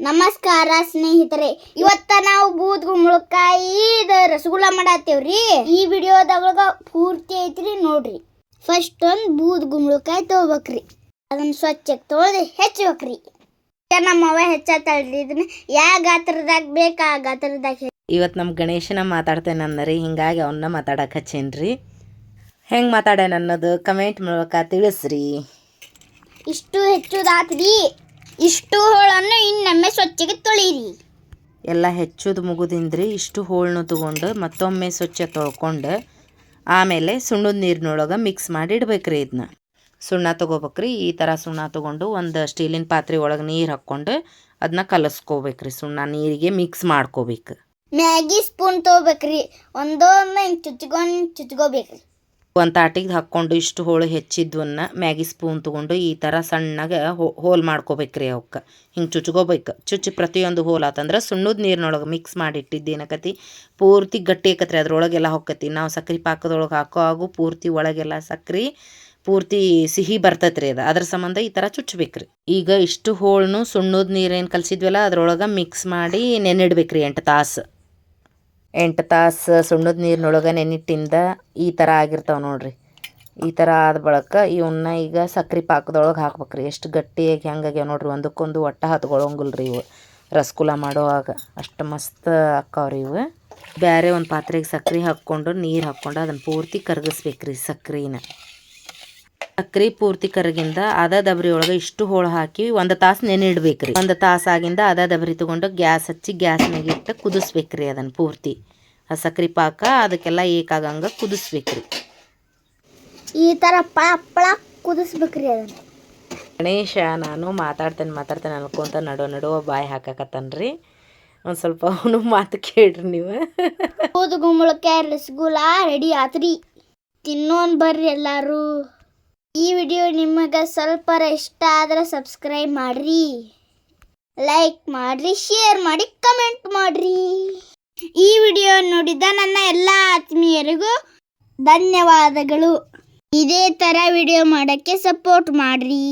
ನಮಸ್ಕಾರ ಸ್ನೇಹಿತರೆ ಇವತ್ತ ನಾವು ಬೂದ್ ಗುಂಬಳಕಾಯಿ ರಸಗುಲ್ಲ ಮಾಡತ್ತೇವ್ರಿ? ಈ ವಿಡಿಯೋದೊಳಗ ಪೂರ್ತಿ ಐತ್ರಿ ನೋಡ್ರಿ. ಫಸ್ಟ್ ಒಂದ್ ಬೂದ್ ಗುಂಬಳಕಾಯಿ ತಗೋಬೇಕ್ರಿ. ಅದನ್ನ ಸ್ವಚ್ಛಕ್ಕೆ ತೊಳೆದು ಹೆಚ್ಚಬೇಕ್ರಿ. ನಮ್ಮ ಅವ್ವ ಹೆಚ್ಚತ್ತಳ್ರಿ ಇದನ್ನ. ಯಾವ ಗಾತ್ರದಾಗ ಬೇಕು ಆ ಗಾತ್ರದಾಗ ಇವತ್ತು ನಮ್ಮ ಗಣೇಶನ ಮಾತಾಡ್ತೇನೆ ಅಂದರೆ ಹಿಂಗಾಗಿ ಅವನ್ನ ಮಾತಾಡಕ್ಕೆ ಹಚ್ಚೇನ್ರಿ. ಹೆಂಗೆ ಮಾತಾಡ್ಯಾನ ಅನ್ನೋದು ಕಮೆಂಟ್ ಮೂಲಕ ತಿಳಿಸ್ರಿ. ಇಷ್ಟು ಹೆಚ್ಚುದಾತ್ರಿ. ಇಷ್ಟು ಹೋಳನ್ನು ಇನ್ನೊಮ್ಮೆ ಸ್ವಚ್ಛಗೆ ತೊಳೀರಿ. ಎಲ್ಲ ಹೆಚ್ಚುದು ಮುಗುದಿಂದ್ರಿ ಇಷ್ಟು ಹೋಳನ್ನು ತೊಗೊಂಡು ಮತ್ತೊಮ್ಮೆ ಸ್ವಚ್ಛ ತೊಳ್ಕೊಂಡು ಆಮೇಲೆ ಸುಣ್ಣದ ನೀರಿನೊಳಗೆ ಮಿಕ್ಸ್ ಮಾಡಿ ಇಡ್ಬೇಕ್ರಿ ಇದನ್ನ ಸುಣ್ಣ ತೊಗೋಬೇಕ್ರಿ ಈ ಥರ ಸುಣ್ಣ ತೊಗೊಂಡು ಒಂದು ಸ್ಟೀಲಿನ ಪಾತ್ರೆ ಒಳಗೆ ನೀರು ಹಾಕ್ಕೊಂಡು ಅದನ್ನ ಕಲಸ್ಕೋಬೇಕ್ರಿ ಸುಣ್ಣ ನೀರಿಗೆ ಮಿಕ್ಸ್ ಮಾಡ್ಕೋಬೇಕು. ಮ್ಯಾಗಿ ಸ್ಪೂನ್ ತೊಗೋಬೇಕ್ರಿ ಒಂದೊಮ್ಮೆ ಚುಚ್ಕೊಂಡು ಚುಚ್ಕೋಬೇಕ್ರಿ. ಒಂದು ತಾಟಿಗೆ ಹಾಕ್ಕೊಂಡು ಇಷ್ಟು ಹೋಳು ಹೆಚ್ಚಿದ್ವನ್ನ ಮ್ಯಾಗಿ ಸ್ಪೂನ್ ತೊಗೊಂಡು ಈ ಥರ ಸಣ್ಣಗೆ ಹೋಲ್ ಮಾಡ್ಕೋಬೇಕ್ರಿ ಅವಕ್ಕೆ. ಹಿಂಗೆ ಚುಚ್ಕೋಬೇಕು. ಚುಚ್ಚಿ ಪ್ರತಿಯೊಂದು ಹೋಲ್ ಆತಂದ್ರೆ ಸುಣ್ಣದ ನೀರಿನೊಳಗೆ ಮಿಕ್ಸ್ ಮಾಡಿ ಏನಕತಿ? ಪೂರ್ತಿ ಗಟ್ಟಿ ಆಕತ್ರಿ, ಅದ್ರೊಳಗೆಲ್ಲ ಹೊಕ್ಕತಿ. ನಾವು ಸಕ್ರೆ ಪಾಕದೊಳಗೆ ಹಾಕೋ ಹಾಗೂ ಪೂರ್ತಿ ಒಳಗೆಲ್ಲ ಸಕ್ರೆ, ಪೂರ್ತಿ ಸಿಹಿ ಬರ್ತೈತ್ರಿ ಅದು. ಅದ್ರ ಸಂಬಂಧ ಈ ಥರ ಚುಚ್ಚಬೇಕ್ರಿ ಈಗ ಇಷ್ಟು ಹೋಳನ್ನು ಸುಣ್ಣದ ನೀರೇನು ಕಲಸಿದ್ವಲ್ಲ, ಅದ್ರೊಳಗೆ ಮಿಕ್ಸ್ ಮಾಡಿ ನೆನೆಡ್ಬೇಕ್ರಿ ಎಂಟು ತಾಸು. ಎಂಟು ತಾಸು ಸುಣ್ಣದ ನೀರಿನೊಳಗೆ ನೆನಿಟ್ಟಿಂದ ಈ ಥರ ಆಗಿರ್ತಾವೆ ನೋಡ್ರಿ. ಈ ಥರ ಆದ ಬಳಿಕ ಇವನ್ನ ಈಗ ಸಕ್ರೆ ಪಾಕದೊಳಗೆ ಹಾಕ್ಬೇಕ್ರಿ. ಎಷ್ಟು ಗಟ್ಟಿಯಾಗಿ ಹೆಂಗಾಗ್ಯಾವ ನೋಡ್ರಿ. ಒಂದಕ್ಕೊಂದು ಒಟ್ಟ ಹತ್ಕೊಳಂಗಿಲ್ಲ ರೀ ಇವು. ರಸಗುಲ್ಲ ಮಾಡುವಾಗ ಅಷ್ಟು ಮಸ್ತ್ ಅಕ್ಕಾವ್ರಿ ಇವು. ಬೇರೆ ಒಂದು ಪಾತ್ರೆಗೆ ಸಕ್ರೆ ಹಾಕ್ಕೊಂಡು ನೀರು ಹಾಕ್ಕೊಂಡು ಅದನ್ನು ಪೂರ್ತಿ ಕರಗಿಸ್ಬೇಕ್ರಿ ಸಕ್ರೆನ. ಸಕ್ರೆ ಪೂರ್ತಿ ಕರಗಿಂದ ಅದ ದಬರಿ ಒಳಗೆ ಇಷ್ಟು ಹೋಳು ಹಾಕಿ ಒಂದು ತಾಸು ನೆನಿಡ್ಬೇಕ್ರಿ ಒಂದು ತಾಸಾಗಿಂದ ಆಗಿಂದ ಅದ ದಬರಿ ತಗೊಂಡು ಗ್ಯಾಸ್ ಹಚ್ಚಿ ಗ್ಯಾಸ್ ಮ್ಯಾಗ ಇಟ್ಟು ಕುದಿಸ್ಬೇಕ್ರಿ ಅದನ್ನು ಪೂರ್ತಿ. ಆ ಸಕ್ರೆ ಪಾಕ ಅದಕ್ಕೆಲ್ಲ ಏಕಾಗಂಗ ಕುದಿಸ್ಬೇಕ್ರಿ. ಈ ಥರ ಪಳ ಕುದಿಸ್ಬೇಕ್ರಿ ಅದನ್ನ. ಗಣೇಶ ನಾನು ಮಾತಾಡ್ತೇನೆ ಮಾತಾಡ್ತೇನೆ ಅನ್ಕೊಂತ ನಡೋ ನಡುವ ಬಾಯಿ ಹಾಕಕತ್ತನ್ರಿ. ಒಂದು ಸ್ವಲ್ಪ ಅವನು ಮಾತು ಕೇಳ್ರಿ ನೀವು. ಬೂದ್ ಗುಂಬಳಕಾಯಿ ರಸಗುಲ್ಲ ರೆಡಿ ಆತ್ರಿ. ತಿನ್ನೋನ್ ಬರ್ರಿ ಎಲ್ಲಾರು. ಈ ವಿಡಿಯೋ ನಿಮಗೆ ಸ್ವಲ್ಪ ಇಷ್ಟ ಆದ್ರೆ ಸಬ್ಸ್ಕ್ರೈಬ್ ಮಾಡ್ರಿ. ಲೈಕ್ ಮಾಡ್ರಿ ಶೇರ್ ಮಾಡಿ ಕಮೆಂಟ್ ಮಾಡ್ರಿ. ಈ ವಿಡಿಯೋ ನೋಡಿದ ನನ್ನ ಎಲ್ಲ ಆತ್ಮೀಯರಿಗೂ ಧನ್ಯವಾದಗಳು. ಇದೇ ಥರ ವಿಡಿಯೋ ಮಾಡೋಕ್ಕೆ ಸಪೋರ್ಟ್ ಮಾಡ್ರಿ.